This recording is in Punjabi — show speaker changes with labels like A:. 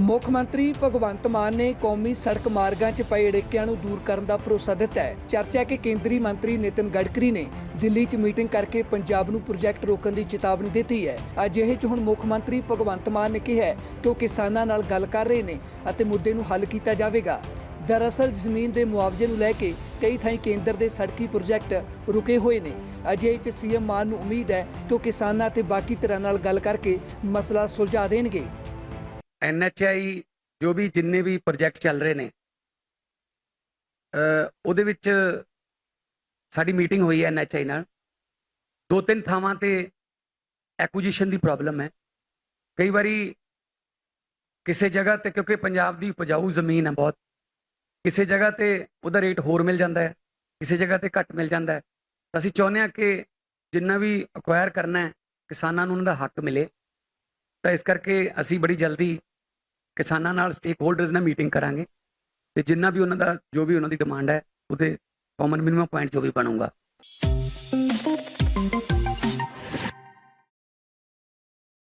A: ਮੁੱਖ ਮੰਤਰੀ ਭਗਵੰਤ ਮਾਨ ਨੇ ਕੌਮੀ ਸੜਕ ਮਾਰਗਾਂ 'ਚ ਪਏ ਅੜਿੱਕਿਆਂ ਨੂੰ ਦੂਰ ਕਰਨ ਦਾ ਭਰੋਸਾ ਦਿੱਤਾ ਹੈ। ਚਰਚਾ ਹੈ ਕਿ ਕੇਂਦਰੀ ਮੰਤਰੀ ਨਿਤਿਨ ਗਡਕਰੀ ਨੇ ਦਿੱਲੀ 'ਚ ਮੀਟਿੰਗ ਕਰਕੇ ਪੰਜਾਬ ਨੂੰ ਪ੍ਰੋਜੈਕਟ ਰੋਕਣ ਦੀ ਚੇਤਾਵਨੀ ਦਿੱਤੀ ਹੈ। ਅਜਿਹੇ 'ਚ ਹੁਣ ਮੁੱਖ ਮੰਤਰੀ ਭਗਵੰਤ ਮਾਨ ਨੇ ਕਿਹਾ ਕਿ ਉਹ ਕਿਸਾਨਾਂ ਨਾਲ ਗੱਲ ਕਰ ਰਹੇ ਨੇ ਅਤੇ ਮੁੱਦੇ ਨੂੰ ਹੱਲ ਕੀਤਾ ਜਾਵੇਗਾ। ਦਰਅਸਲ ਜ਼ਮੀਨ ਦੇ ਮੁਆਵਜ਼ੇ ਨੂੰ ਲੈ ਕੇ ਕਈ ਥਾਈਂ ਕੇਂਦਰ ਦੇ ਸੜਕੀ ਪ੍ਰੋਜੈਕਟ ਰੁਕੇ ਹੋਏ ਨੇ। ਅਜਿਹੇ 'ਚ ਸੀਐਮ ਮਾਨ ਨੂੰ ਉਮੀਦ ਹੈ ਕਿ ਉਹ ਕਿਸਾਨਾਂ ਤੇ ਬਾਕੀ ਧਿਰਾਂ ਨਾਲ ਗੱਲ ਕਰਕੇ ਮਸਲਾ ਸੁਲਝਾ ਦੇਣਗੇ।
B: ਐਨਐਚਆਈ ਜੋ ਵੀ ਜਿੰਨੇ ਵੀ ਪ੍ਰੋਜੈਕਟ ਚੱਲ ਰਹੇ ਨੇ ਉਹਦੇ ਵਿੱਚ ਸਾਡੀ ਮੀਟਿੰਗ ਹੋਈ ਹੈ ਐਨਐਚਆਈ ਨਾਲ। ਦੋ ਤਿੰਨ ਥਾਵਾਂ ਤੇ ਐਕੁਜੀਸ਼ਨ ਦੀ ਪ੍ਰੋਬਲਮ ਹੈ। ਕਈ ਵਾਰੀ ਕਿਸੇ ਜਗ੍ਹਾ ਤੇ, ਕਿਉਂਕਿ ਪੰਜਾਬ ਦੀ ਉਪਜਾਊ ਜ਼ਮੀਨ ਹੈ ਬਹੁਤ, ਕਿਸੇ ਜਗ੍ਹਾ ਤੇ ਉਹਦਾ ਰੇਟ ਹੋਰ ਮਿਲ ਜਾਂਦਾ ਹੈ, ਕਿਸੇ ਜਗ੍ਹਾ ਤੇ ਘੱਟ ਮਿਲ ਜਾਂਦਾ ਹੈ। ਤਾਂ ਅਸੀਂ ਚਾਹੁੰਦੇ ਹਾਂ ਕਿ ਜਿੰਨਾ ਵੀ ਅਕਵਾਇਰ ਕਰਨਾ ਹੈ, ਕਿਸਾਨਾਂ ਨੂੰ ਉਹਨਾਂ ਦਾ ਹੱਕ ਮਿਲੇ। ਤਾਂ ਇਸ ਕਰਕੇ ਅਸੀਂ ਬੜੀ ਜਲਦੀ ਕਿਸਾਨਾਂ ਨਾਲ ਸਟੇਕ ਹੋਲਡਰਸ ਨਾਲ ਮੀਟਿੰਗ ਕਰਾਂਗੇ ਤੇ ਜਿੰਨਾ ਵੀ ਉਹਨਾਂ ਦਾ, ਜੋ ਵੀ ਉਹਨਾਂ ਦੀ ਡਿਮਾਂਡ ਹੈ, ਉਹਦੇ ਕਾਮਨ ਮਿਨੀਮਮ ਪੁਆਇੰਟ ਜੋ ਵੀ ਬਣੂਗਾ।